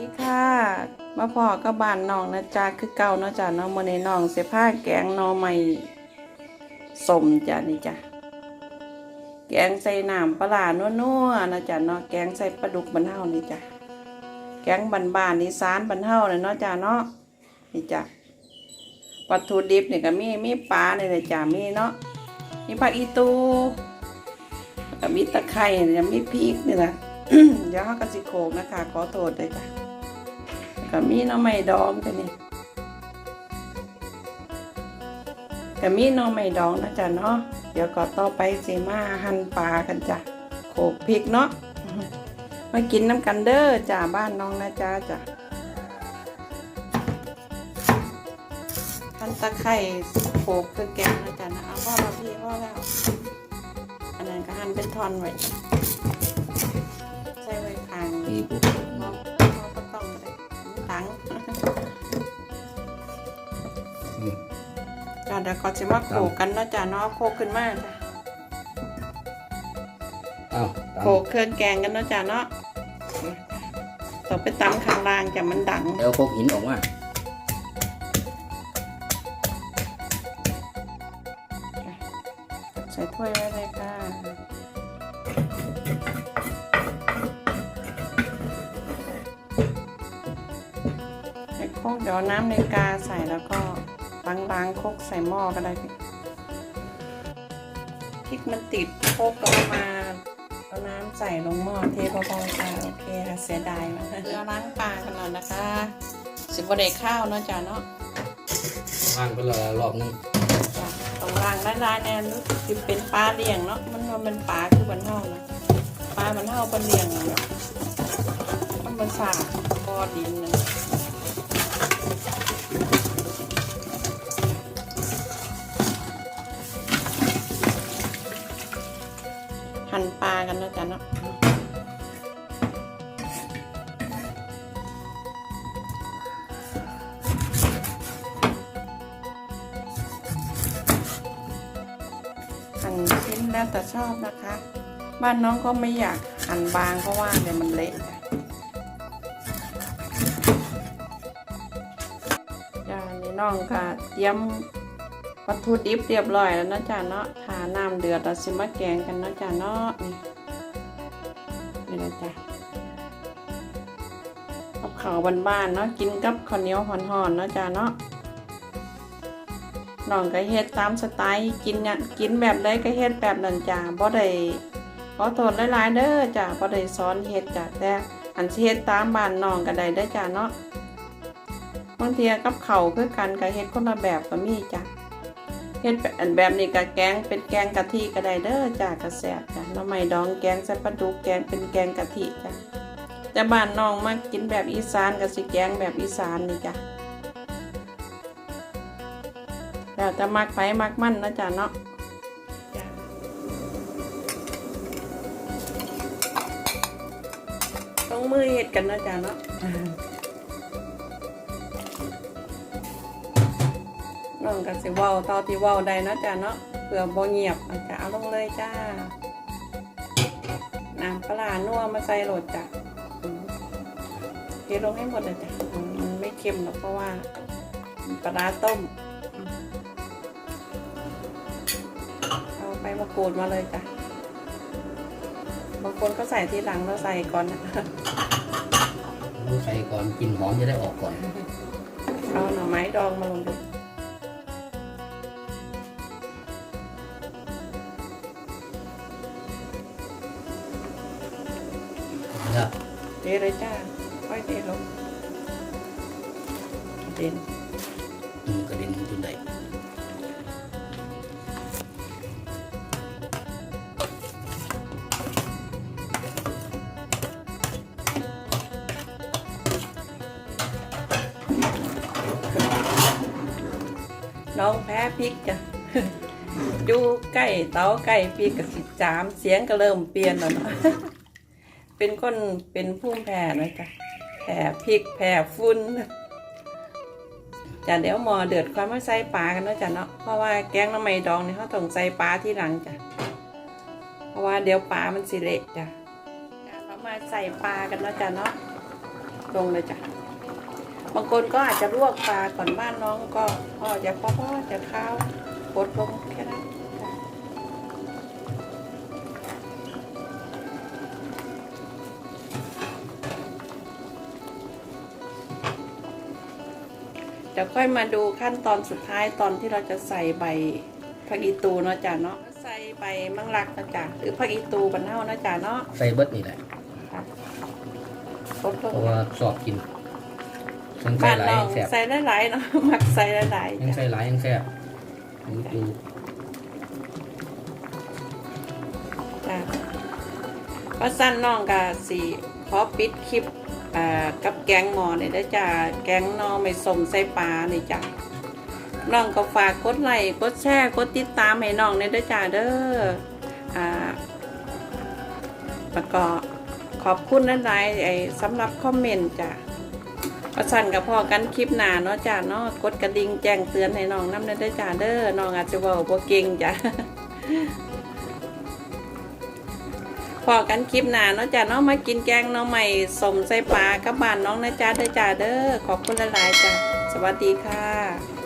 ดีค่ะ มาพอกับบ้านน้องนะจ๊ะคือเก่าเนาะจ๊ะเน้องมื้อนี้น้องเสียผ้าแกงน่อไม้สมจ้ะนี่จ้ะแกงใส่น้ำปลาร้านัวๆนะจ๊ะเนาะแกงใส่ปลาดุกบันเฮานี่จ้ะแกงบ้านๆนี่สารบันเฮาเลยเนาะจ้ะเนาะนี่จ้ะวัตถุดิบเนี่ยก็มีมีปลาเนี่ยเลยจ้ะมีเนาะมีผักอีตูแล้วก็มีตะไคร้เนี่ยมีพริกนี่นะเดี๋ยวเขากันสิโขกนะคะขอโทษด้วยจ้ะ ก็มีน้องไม่ดองกันนี่ก็มีน้องไม่ดองนะจ๊ะเนาะเดี๋ยวก็ต่อไปสิมาหั่นปลากันจ้ะโขกพริกเนาะมากินน้ำกันเด้อจ้าบ้านน้องนะจ๊ะจ้ะหั่นตะไคร้โขกคือแกงนะจ๊ะนะเอาพ่อเราพี่พ่อแล้วอันนั้นก็หั่นเป็นท่อนไว้ เดี๋ยวก็จะมาโขกกันเนาะจ้าเนาะโขกขึ้นมาจ้ะอ้าวตามโขกเครื่องแกงกันเนาะจ้าเนาะต่อไปตำข้างล่างจ้ะมันดัง แล้วพกหินออกมาใส่ถ้วยไว้เลยค่ะไอ้โคกเดี๋ยวเอาน้ำในกาใส่แล้วก็ ล้างล้างๆโคกใส่หม้อก็ได้พี่พริกมันติดโคกก็เอามาเอาน้ำใส่ลงหม้อเทเบาๆค่ะโอเคค่ะเสียดายมากเราล้างปลากันหน่อยนะคะ สิบวเดข้าวเนาะจ้ะเนาะว่างไปและรอบนึงจ้ะต้องล้างด้านๆเนี่ยรู้สึกสิเป็นปลาเลี้ยงเนาะมันมันเป็นปลาคือบันเท่านะปลาบันเท่าเป็นเลี้ยงอะแบบมันเป็นสาบพอดินนะ แล้วแต่ชอบนะคะ บ้านน้องก็ไม่อยากหั่นบางเพราะว่าเดี๋ยวมันเละจ้านี่น้องก็เตรียมวัตถุดิบเรียบร้อยแล้วนะจ๊ะเนาะทาน้ำเดือดเราสิมาแกงกันเนาะจ๊ะเนาะนี่นี่นะจ๊ะกับข้าวบ้านๆเนาะกินกับข้าวเหนียวห่อนๆเนาะจ๊ะเนาะ น้องก็เฮ็ดตามสไตล์กินเนี่ยกินแบบใดก็เฮ็ดแบบนั้นจ้ะบ่ได้ขอโทษหลายๆเด้อจ้ะบ่ได้สอนเฮ็ดจ้ะแต่อันสิเฮ็ดตามบ้านน้องก็ได้เด้จ้ะเนาะบางเทีกับเขาคือกันก็เฮ็ดคนละแบบก็มีจ้ะเฮ็ดแบบอันแบบนี้ก็แกงเป็นแกงกะทิก็ได้เด้อจ้ะก็แซ่บจ้ะหน่อไม้ดองแกงใส่ปลาดุกแกงเป็นแกงกะทิจ้ะแต่บ้านน้องมากินแบบอีสานก็สิแกงแบบอีสานนี่จ้ะ แล้วจะมักไผมักมันนะจ้ะเนาะจ้ะต้องมือเห็ดกันนะจ๊ะเนาะน้องกันสิเว้าต่อที่เว้าได้เนาะจ๊ะเนาะเผื่อบ่เงียบอาจจะเอาลงเลยจ้าน้ำปลาร้านัวมาใส่โหลดจ้ะอืมเทลงให้หมดเลยจ้ะอืมมันไม่เค็มหรอกเพราะว่ามันปลาร้าต้ม กรูดมาเลยจ้ะบางคนก็ใส่ทีหลังแล้วใส่ก่อนนะใส่ก่อนกลินหอมจะได้ออกก่อน เอาหน่อไม้ดองมาลงดูแล้วเทเลยจ้าค่อยเทลงเด่นอืมกระเด็นจนได้น้ น้องแพ้พริกจ้ะดูใกล้เตาใกล้พริกกับสิจามเสียงก็เริ่มเปลี่ยนแล้วเนาะเป็นคนเป็นผู้แพ้นะจ้ะแพ้พริกแพ้ฟุ้นจ้ะเดี๋ยวหมอเดือดความว่ใส่ปลากันนะจ้ะเนาะเพราะว่าแกงน้ำไม่ดองเนี่ยเขาต้องใส่ปลาที่หลังจ้ะเพราะว่าเดี๋ยวปลามันสิเละจ้ะเรามาใส่ปลากันนะจ้ะเนาะลงเลยจ้ะ บางคนก็อาจจะลวกปลาก่อนบ้านน้องก็พ่อจะพ่อพ่อจะข้าวกดลงแค่นั้นจ้ะเดี๋ยวค่อยมาดูขั้นตอนสุดท้ายตอนที่เราจะใส่ใบผักอีตูเนาะจ้ะเนาะใส่ใบมังลักนะจ้ะหรือผักอีตูบันเน่านะจ้ะเนาะใส่เบิดนี่แหละค่ะกดลงเพราะว่าสอบกิน ยังใส่บ้านหลายน้อยังงแซ่บใส่หลายๆเนาะมักใส่หลายๆยังจ้ะใส่หลายยังแซ่บดูดูจ้ะเพราะสั้นน้องกะสีขอปิดคลิปอ่ากับแกงหมอเนี่ยได้อจ้ะแกงหนอไม่สมใส่ปลาเนี่ยจ้ะน้องก็ฝากกดไลค์กดแชร์กดติดตามให้น้องเนี่ยได้อจ้ะเด้ออ่าแล้วก็ขอบคุณหลายๆไอ้สำหรับคอมเมนต์จ้ะ ประสันกับพ่อกันคลิปหน้าเนาะจ้ะเนาะกดกระดิ่งแจ้งเตือนให้น้องน้ำได้อจ้ะเด้อน้องอาจจะเว่าบ่เก่งจ้ะพอกันคลิปหน้าเนาะจ้ะเนาะมากินแกงหน้องใหม่สมใส่ปลากับบ้านน้องนะจ๊ะเด้อจ้าเด้อขอบคุณหลายๆจ้ะสวัสดีค่ะ